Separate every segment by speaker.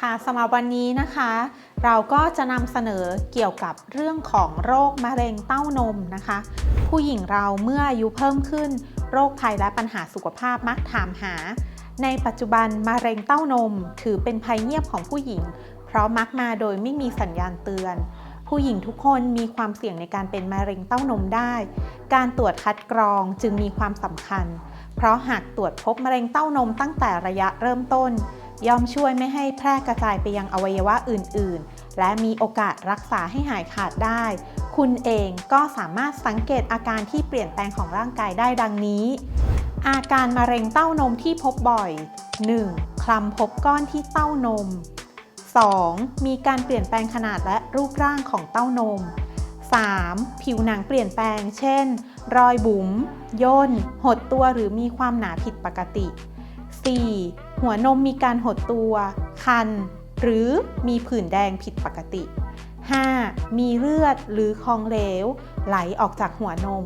Speaker 1: ค่ะสำหรับวันนี้นะคะ เราก็จะนำเสนอเกี่ยวกับเรื่องของโรคมะเร็งเต้านมนะคะ ผู้หญิงเราเมื่ออายุเพิ่มขึ้น โรคภัยและปัญหาสุขภาพมักถามหา ในปัจจุบันมะเร็งเต้านม ถือเป็นภัยเงียบของผู้หญิง เพราะมักมาโดยไม่มีสัญญาณเตือน ผู้หญิงทุกคนมีความเสี่ยงในการเป็นมะเร็งเต้านมได้ การตรวจคัดกรองจึงมีความสำคัญ เพราะหากตรวจพบมะเร็งเต้านมตั้งแต่ระยะเริ่มต้น ย่อมช่วยไม่ให้แพร่กระจายไปยังอวัยวะอื่น ๆ และมีโอกาสรักษาให้หายขาดได้ คุณเองก็สามารถสังเกตอาการที่เปลี่ยนแปลงของร่างกายได้ดังนี้ อาการมะเร็งเต้านมที่พบบ่อย 1. คลำพบก้อนที่เต้านม 2. มีการเปลี่ยนแปลงขนาดและรูปร่างของเต้านม 3. ผิวหนังเปลี่ยนแปลง เช่น รอยบุ๋ม ย่น หดตัวหรือมีความหนาผิดปกติ 4. หัวนมมีการหดตัว คัน หรือมีผื่นแดงผิดปกติ 5. มีเลือดหรือคองเหลว ไหลออกจากหัวนม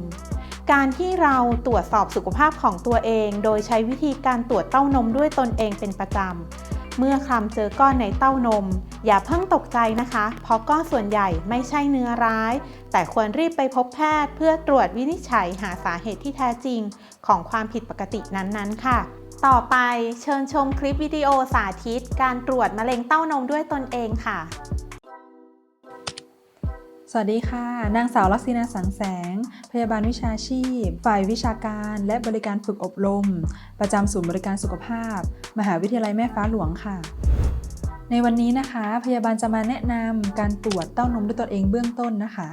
Speaker 1: การที่เราตรวจสอบสุขภาพของตัวเอง โดยใช้วิธีการตรวจเต้านมด้วยตนเองเป็นประจำ เมื่อคลำเจอก้อนในเต้านม อย่าเพิ่งตกใจนะคะ เพราะก้อนส่วนใหญ่ไม่ใช่เนื้อร้าย แต่ควรรีบไปพบแพทย์เพื่อตรวจวินิจฉัยหาสาเหตุที่แท้จริง ของความผิดปกตินั้นๆ ค่ะ ต่อไปเชิญชมคลิปวิดีโอสาธิต การตรวจมะเร็งเต้านมด้วยตนเองค่ะ
Speaker 2: สวัสดีค่ะ นางสาวลักษณาสังแสง พยาบาลวิชาชีพ ฝ่ายวิชาการและบริการฝึกอบรม ประจำศูนย์บริการสุขภาพ มหาวิทยาลัยแม่ฟ้าหลวงค่ะ ในวันนี้นะคะ พยาบาลจะมาแนะนำการตรวจเต้านมด้วยตนเองเบื้องต้นนะคะ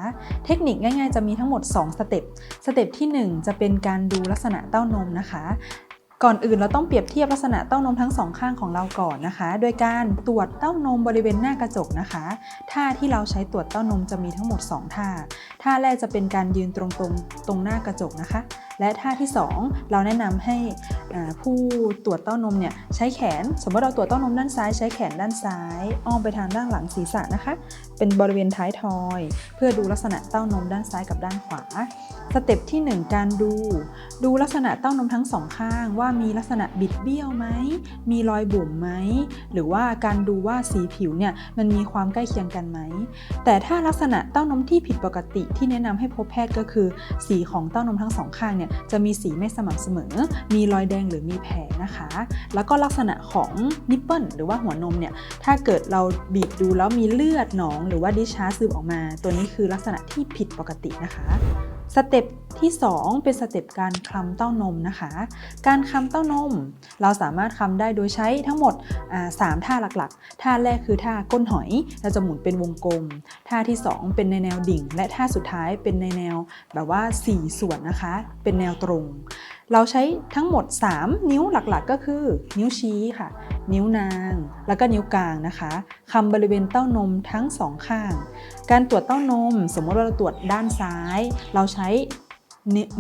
Speaker 2: เทคนิคง่ายๆ จะมีทั้งหมด 2 สเต็ป สเต็ปที่ 1 จะเป็นการดูลักษณะเต้านมนะคะ ก่อนอื่นเราต้องเปรียบเทียบลักษณะเต้านมทั้งสองข้างของเราก่อนนะคะ โดยการตรวจเต้านมบริเวณหน้ากระจกนะคะ ท่าที่เราใช้ตรวจเต้านมจะมีทั้งหมด 2 ท่า ท่าแรกจะเป็นการยืนตรงๆตรงหน้ากระจกนะคะ และท่าที่ 2 เราแนะนำให้ผู้ตรวจเต้านมเนี่ยใช้แขน สมมติเราตรวจเต้านมด้านซ้าย ใช้แขนด้านซ้าย อ้อมไปทางด้านหลังศีรษะนะคะ เป็นบริเวณท้ายทอย เพื่อดูลักษณะเต้านมด้านซ้ายกับด้านขวาสเต็ปที่ 1 การดู ดูลักษณะเต้านมทั้งสองข้าง ว่ามีลักษณะบิดเบี้ยวไหม มีรอยบุ๋มไหม หรือว่าการดูว่าสีผิวเนี่ยมันมีความใกล้เคียงกันไหม แต่ถ้าลักษณะเต้านมที่ผิดปกติที่แนะนำให้พบแพทย์ก็คือ สีของเต้านมทั้งสองข้างเนี่ยจะมีสีไม่สม่ำเสมอ มีรอยแดงหรือมีแผลนะคะ แล้วก็ลักษณะของนิปเปิลหรือว่าหัวนมเนี่ย ถ้าเกิดเราบีบดูแล้วมีเลือดหนอง หรือว่าดิชาร์ซึมออกมา ตัวนี้คือลักษณะที่ผิดปกตินะคะ สเต็ปที่ 2 เป็นสเต็ปการคลำเต้านมนะคะ การคลำเต้านม เราสามารถคลำได้โดยใช้ทั้งหมดอ่าสามท่าหลักๆ ท่าแรกคือท่าก้นหอย เราจะหมุนเป็นวงกลม ท่าที่ 2 เป็นในแนวดิ่ง และท่าสุดท้ายเป็นในแนวแบบว่า 4 ส่วนนะคะ เป็นแนวตรง เราใช้ทั้งหมด 3 นิ้วหลักๆ ก็คือ นิ้วชี้ค่ะ นิ้วนาง แล้วก็นิ้วกลางนะคะคำบริเวณเต้านมทั้งสองข้าง การตรวจเต้านม สมมติว่าเราตรวจด้านซ้าย เราใช้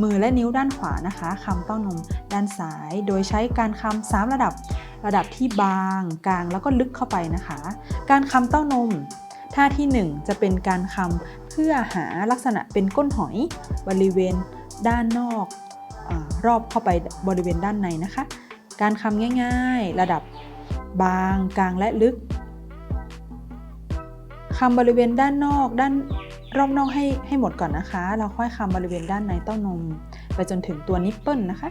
Speaker 2: มือและนิ้วด้านขวานะคะคำเต้านมด้านซ้าย โดยใช้การคำสามระดับระดับที่บาง กลางแล้วก็ลึกเข้าไปนะคะ การคำเต้านมท่าที่ 1 จะเป็นการคำเพื่อหาลักษณะเป็นก้นหอย บริเวณด้านนอก รอบเข้าไปบริเวณด้านในนะคะ การคำง่ายๆ ระดับบางกลางและลึกคำบริเวณด้านนอกด้านรอบนอกให้ให้หมดก่อนนะคะ เราค่อยคำบริเวณด้านในเต้านม ไปจนถึงตัวนิปเปิลนะคะ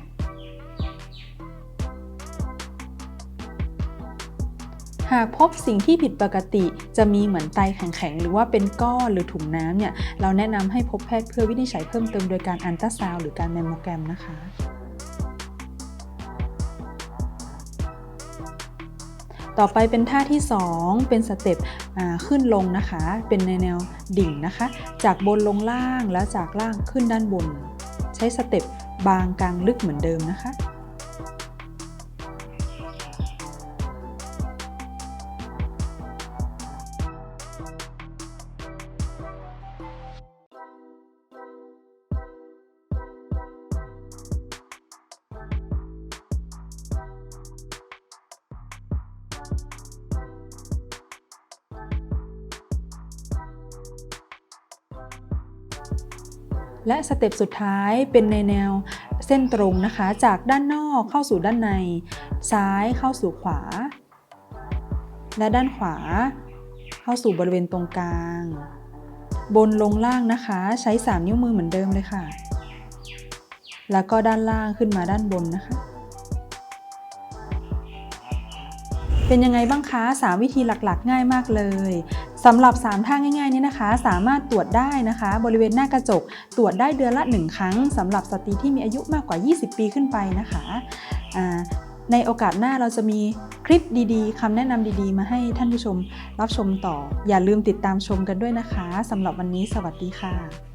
Speaker 2: หากพบสิ่งที่ผิดปกติจะมีเหมือนไตแข็งๆ หรือว่าเป็นก้อนหรือถุงน้ำเนี่ย เราแนะนำให้พบแพทย์เพื่อวินิจฉัยเพิ่มเติมโดยการอันตราซาวหรือการแมมโมแกรมนะคะต่อไปเป็นท่าที่ 2 เป็นสเต็ปขึ้นลงนะคะ เป็นในแนวดิ่งนะคะ จากบนลงล่างแล้วจากล่างขึ้นด้านบน ใช้สเต็ปบางกลางลึกเหมือนเดิมนะคะ และสเต็ปสุดท้ายเป็นในแนวเส้นตรงนะคะ จากด้านนอกเข้าสู่ด้านใน ซ้ายเข้าสู่ขวา และด้านขวา เข้าสู่บริเวณตรงกลาง บนลงล่างนะคะ ใช้ 3 นิ้วมือเหมือนเดิมเลยค่ะ แล้วก็ด้านล่างขึ้นมาด้านบนนะคะ เป็นยังไงบ้างคะ 3 วิธีหลักๆ ง่ายมากเลย สำหรับ 3 ท่าง่ายๆนี้นะคะ สามารถตรวจได้นะคะ บริเวณหน้ากระจก ตรวจได้เดือนละ 1 ครั้งสำหรับสตรีที่มีอายุมากกว่า 20 ปีขึ้นไปนะคะในโอกาสหน้าเราจะมีคลิปดีๆคำแนะนำดีๆ มาให้ท่านผู้ชมรับชมต่อ อย่าลืมติดตามชมกันด้วยนะคะสำหรับวันนี้สวัสดีค่ะ